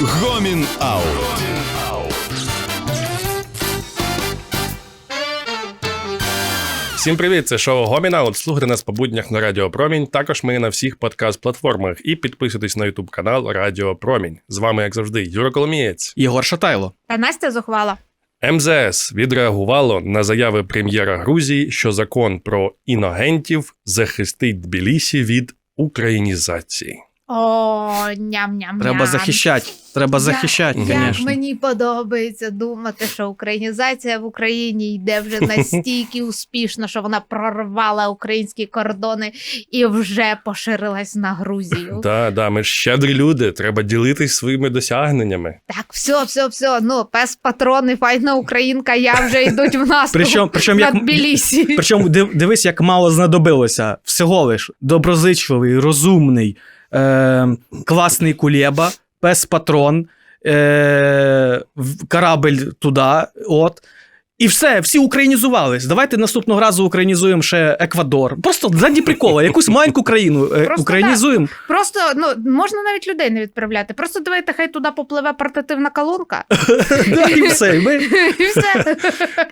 Гомін Аут. Всім привіт! Це шоу Гомінаут. Слухайте нас по буднях на Радіо Промінь. Також ми на всіх подкаст-платформах. І підписуйтесь на Ютуб канал Радіо Промінь. З вами, як завжди, Юра Коломієць. Єгор Шатайло. Та Настя зухвала. МЗС відреагувало на заяви прем'єра Грузії, що закон про іногентів захистить Тбілісі від українізації. О, ням-ням. Треба захищати. Треба захищати, Як звісно. мені подобається думати, що українізація в Україні йде вже настільки успішно, що вона прорвала українські кордони і вже поширилась на Грузію. Да, да, ми ж щедрі люди. Треба ділитись своїми досягненнями. Так, все, все, все. Ну, пес патрон і файна українка, я вже йдуть в нас. Причому, причому, як, Тбілісі. причому див- дивись, як мало знадобилося. Всього лиш доброзичливий, розумний, е, класний кулєба, пес патрон, е, корабль туди. От. І все, всі українізувались. Давайте наступного разу українізуємо ще Еквадор. Просто заді прикола, якусь маленьку країну е, Просто українізуємо. Просто ну можна навіть людей не відправляти. Просто давайте хай туди попливе портативна колонка. Да, і все. І ми І все.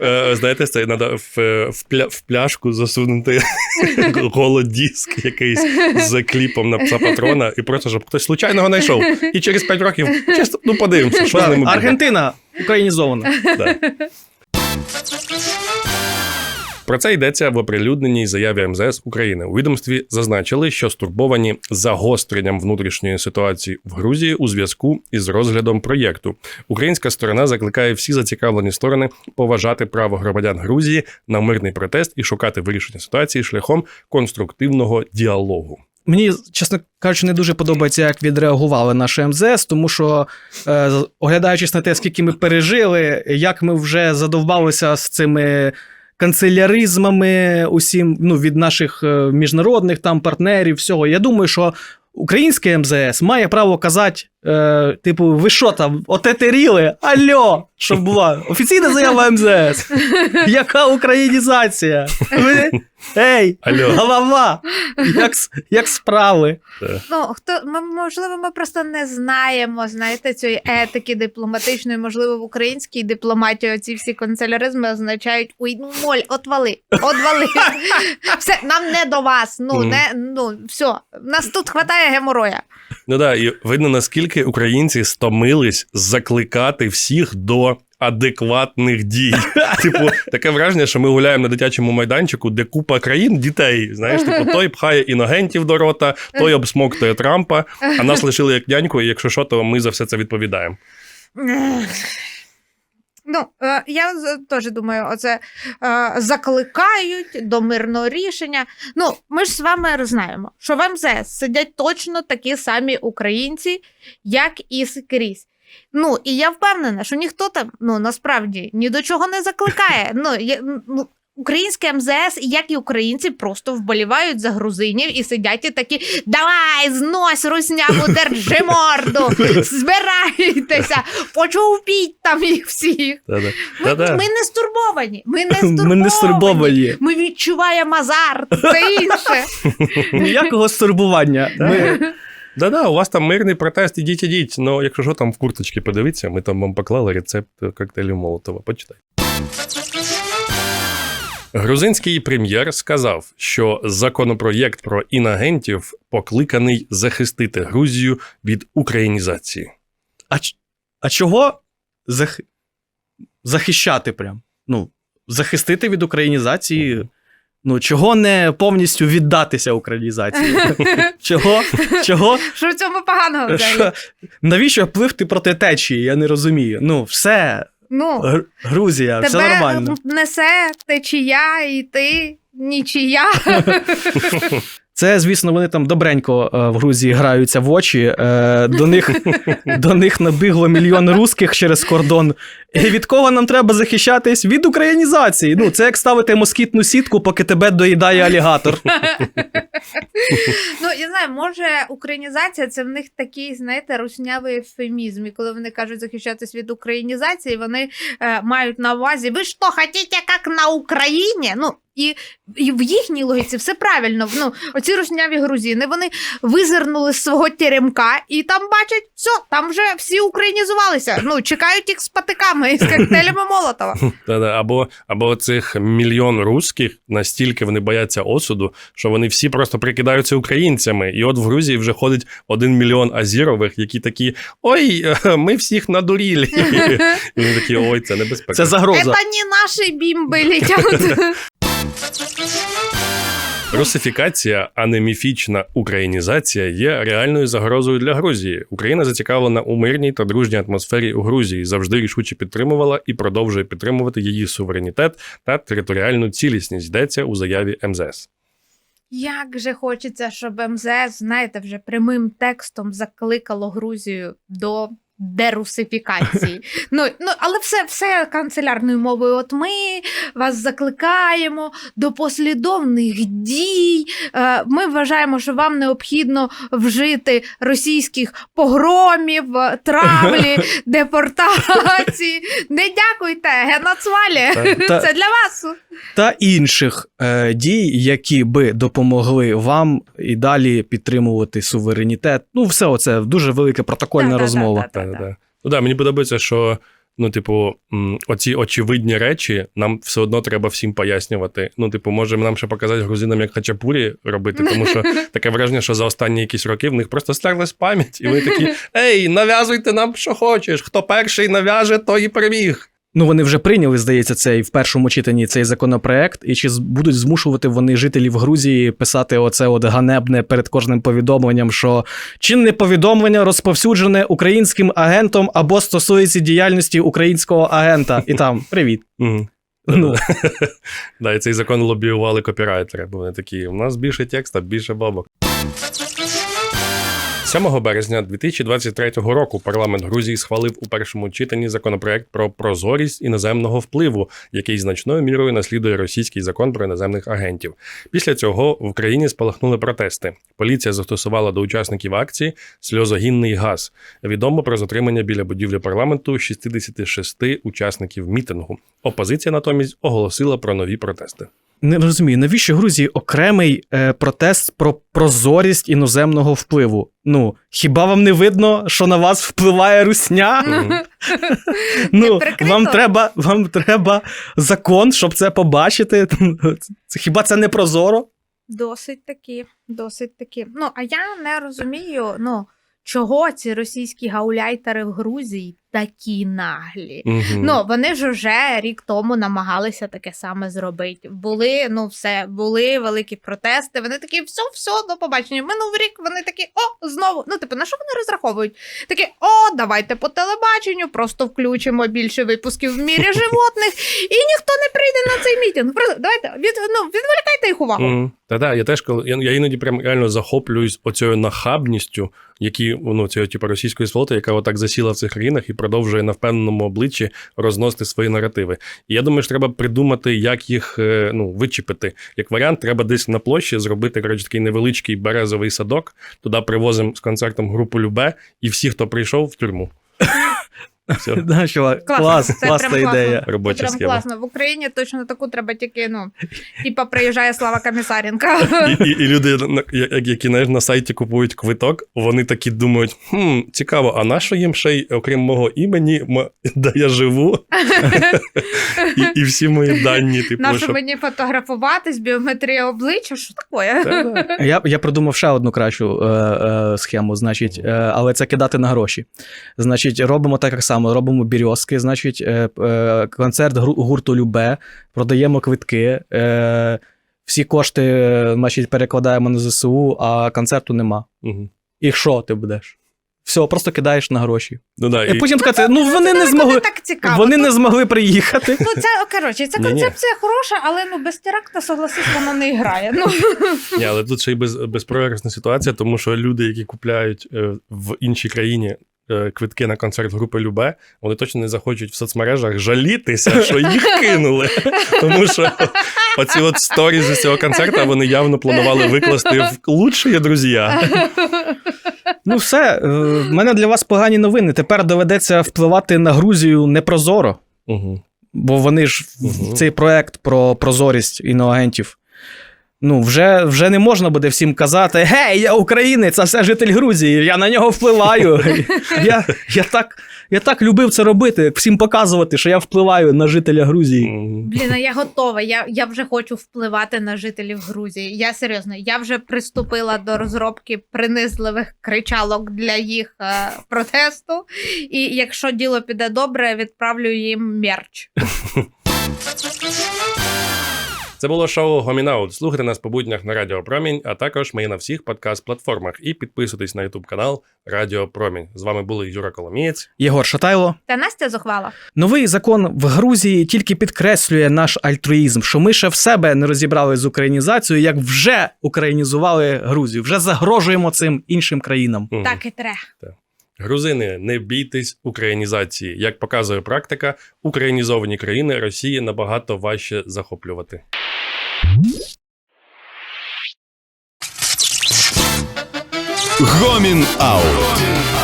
Е, знаєте, це треба в, в, пля, в пляшку засунути голодіск якийсь з кліпом на пса патрона, і просто щоб хтось случайно знайшов. І через 5 років чисто ну подивимося, що з ними буде. Аргентина українізована. Да. Про це йдеться в оприлюдненій заяві МЗС України. У відомстві зазначили, що стурбовані загостренням внутрішньої ситуації в Грузії у зв'язку із розглядом проєкту. Українська сторона закликає всі зацікавлені сторони поважати право громадян Грузії на мирний протест і шукати вирішення ситуації шляхом конструктивного діалогу. Мені, чесно кажучи, не дуже подобається, як відреагували наші МЗС, тому що, е, оглядаючись на те, скільки ми пережили, як ми вже задовбалися з цими канцеляризмами, усім ну, від наших е, міжнародних там партнерів, всього. Я думаю, що українське МЗС має право казати, е, типу, ви що там, отетеріли? Альо! Щоб була офіційна заява МЗС. Яка українізація? Ви... Ей, Алло. голова! Як, як справи? Ну, хто ми, можливо, ми просто не знаємо, знаєте, цієї етики дипломатичної, можливо, в українській дипломатії оці всі канцеляризми означають уй, ну моль, отвали, отвали. Все, нам не до вас. Ну, не, ну, все, нас тут хватає гемороя. Ну да, і видно, наскільки українці стомились закликати всіх до адекватних дій. Типу, таке враження, що ми гуляємо на дитячому майданчику, де купа країн дітей. Знаєш, типу, той пхає іногентів до рота, той обсмоктує Трампа, а нас лишили як няньку, і якщо що, то ми за все це відповідаємо. Ну, е, я теж думаю, оце е, закликають до мирного рішення. Ну, ми ж з вами знаємо, що в МЗС сидять точно такі самі українці, як і скрізь. Ну, і я впевнена, що ніхто там ну, насправді ні до чого не закликає. Ну, я, ну, Українське МЗС, як і українці, просто вболівають за грузинів і сидять і такі: давай, знось русняву, держи морду, збирайтеся, почувпіть там їх всіх. Ми, ми не стурбовані. Ми не стурбовані. Ми не стурбовані. Ми відчуваємо азарт. Це інше. Ніякого стурбування. Ми... Да-да, у вас там мирний протест, ідіть, ідіть. Ну, якщо що, там в курточці подивіться, ми там вам поклали рецепт коктейлю Молотова. Почитай. Грузинський прем'єр сказав, що законопроєкт про інагентів покликаний захистити Грузію від українізації. А, а чого зах... захищати прям? Ну, захистити від українізації. Ну, чого не повністю віддатися українізації? Чого? Чого? Що в цьому поганого взагалі? Що? Навіщо пливти проти течії? Я не розумію. Ну, все, Ну, Грузія, Грузія, все тебе нормально. несе течія, і ти нічия. Це, звісно, вони там добренько е, в Грузії граються в очі. Е, до, них, до них набігло мільйон русських через кордон. І від кого нам треба захищатись? Від українізації. Ну, це як ставити москітну сітку, поки тебе доїдає алігатор. Ну, я знаю, може, українізація це в них такий, знаєте, руснявий ефемізм. І коли вони кажуть захищатись від українізації, вони е, мають на увазі, ви що, хотіте, як на Україні? Ну, І, і в їхній логіці все правильно. Ну, оці русняві грузини вони визирнули з свого теремка і там бачать, все, там вже всі українізувалися. Ну, чекають їх з патиками і з коктейлями Молотова. Або, або цих мільйон русських настільки вони бояться осуду, що вони всі просто прикидаються українцями. І от в Грузії вже ходить один мільйон азірових, які такі: ой, ми всіх надурілі. І вони такі, ой, це небезпечно. Це загроза. Це не наші бімби летять. Русифікація, а не міфічна українізація, є реальною загрозою для Грузії. Україна зацікавлена у мирній та дружній атмосфері у Грузії, завжди рішуче підтримувала і продовжує підтримувати її суверенітет та територіальну цілісність. Йдеться у заяві МЗС. Як же хочеться, щоб МЗС, знаєте, вже прямим текстом закликало Грузію до дерусифікації. ну, ну, але все, все канцелярною мовою. От ми вас закликаємо до послідовних дій. Е, Ми вважаємо, що вам необхідно вжити російських погромів, е, травлі, депортації. Не дякуйте, геноцвалі. Та- Це для вас. та інших е, дій, які би допомогли вам і далі підтримувати суверенітет. Ну, все оце дуже велика протокольна Та-та-та-та. розмова. Та-та. Ну да, мені подобається, що. Ну, типу, оці очевидні речі нам все одно треба всім пояснювати. Ну, типу, може нам ще показати грузинам, як хачапурі робити, тому що таке враження, що за останні якісь роки в них просто стерлась пам'ять, і вони такі: Ей, нав'язуйте нам, що хочеш. Хто перший нав'яже, той і переміг. Ну, вони вже прийняли, здається, цей в першому читанні цей законопроект, і чи будуть змушувати вони жителів Грузії писати оце от ганебне перед кожним повідомленням, що чинне повідомлення розповсюджене українським агентом або стосується діяльності українського агента. І там привіт. Ну, Да, і цей закон лобіювали копірайтери, бо вони такі: у нас більше текста, більше бабок. 7 березня 2023 року парламент Грузії схвалив у першому читанні законопроект про прозорість іноземного впливу, який значною мірою наслідує російський закон про іноземних агентів. Після цього в країні спалахнули протести. Поліція застосувала до учасників акції сльозогінний газ. Відомо про затримання біля будівлі парламенту 66 учасників мітингу. Опозиція натомість оголосила про нові протести. Не розумію, навіщо Грузії окремий е, протест про прозорість іноземного впливу? Ну, хіба вам не видно, що на вас впливає русня? Ну, вам треба, вам треба закон, щоб це побачити. Хіба це не прозоро? Досить такі, досить такі. Ну, а я не розумію, ну, чого ці російські гауляйтери в Грузії такі наглі. Мгм. Ну, вони ж вже рік тому намагалися таке саме зробити. Були, ну, все, були великі протести. Вони такі, все, все, до побачення. Минув рік, вони такі, о, знову. Ну, типу, на що вони розраховують? Такі, о, давайте по телебаченню, просто включимо більше випусків в мірі животних, і ніхто не прийде на цей мітинг. Просто давайте від, ну, відволікайте їх увагу. Мгм. Та-та, я теж коли я, я іноді прям реально захоплююсь оцією нахабністю, які ну цієї типу російської сволоти, яка отак засіла в цих країнах і продовжує на впевненому обличчі розносити свої наративи. І я думаю, що треба придумати, як їх е, ну вичепити. Як варіант, треба десь на площі зробити коротше, такий невеличкий березовий садок. Туди привозимо з концертом групу Любе, і всі, хто прийшов, в тюрму. Все, Да, чувак, Класно, клас, це класна прям ідея. робоча прям схема. класно. В Україні точно таку треба тільки, ну, типа приїжджає Слава Комісаренко. І, і, і люди, на- я- які знаєш, на сайті купують квиток, вони такі думають: хм, цікаво, а на що їм ще й, окрім мого імені, м- де я живу, і, і всі мої дані, типу, Нащо щоб... мені фотографуватись, біометрія обличчя? Що таке? Та-да. Я, я придумав ще одну кращу е, е, схему, значить, е, але це кидати на гроші. Значить, робимо так само, робимо бірьозки, значить, е, е, концерт гурту Любе, продаємо квитки, е, всі кошти значить, перекладаємо на ЗСУ, а концерту нема. Мгм. І що ти будеш? Все, просто кидаєш на гроші. Ну, да, І і, потім сказати, ну вони не змогли. так цікаво. Вони не змогли приїхати. Ну, це коротше, ця концепція хороша, але ну без теракта, согласись, вона не грає. Ну Ні, але тут ще й без, безпрогресна ситуація, тому що люди, які купляють е, в іншій країні. Е, Квитки на концерт групи Любе, вони точно не захочуть в соцмережах жалітися, що їх кинули. Тому що оці от сторізи з цього концерту вони явно планували викласти в лучші друзі. Ну, все, е, в мене для вас погані новини. Тепер доведеться впливати на Грузію непрозоро. Угу. бо вони ж в- цей проект про прозорість іноагентів. Ну, вже, вже не можна буде всім казати: Гей, я українець, а все житель Грузії, я на нього впливаю. я, я, так, я так любив це робити, всім показувати, що я впливаю на жителя Грузії. Блін, а я готова. Я, я вже хочу впливати на жителів Грузії. Я серйозно, я вже приступила до розробки принизливих кричалок для їх е, протесту. І якщо діло піде добре, відправлю їм мерч. Це було шоу Гомінаут. Слухайте нас по буднях на Радіо Промінь, а також ми на всіх подкаст-платформах. І підписуйтесь на Ютуб канал Радіо Промінь. З вами були Юра Коломієць. Єгор Шатайло. Та Настя зухвала. Новий закон в Грузії тільки підкреслює наш альтруїзм, що ми ще в себе не розібрали з українізацією, як вже українізували Грузію, вже загрожуємо цим іншим країнам. Мгм. Так і тре. Грузини, не бійтесь українізації. Як показує практика, українізовані країни Росії набагато важче захоплювати. Гомін Аут.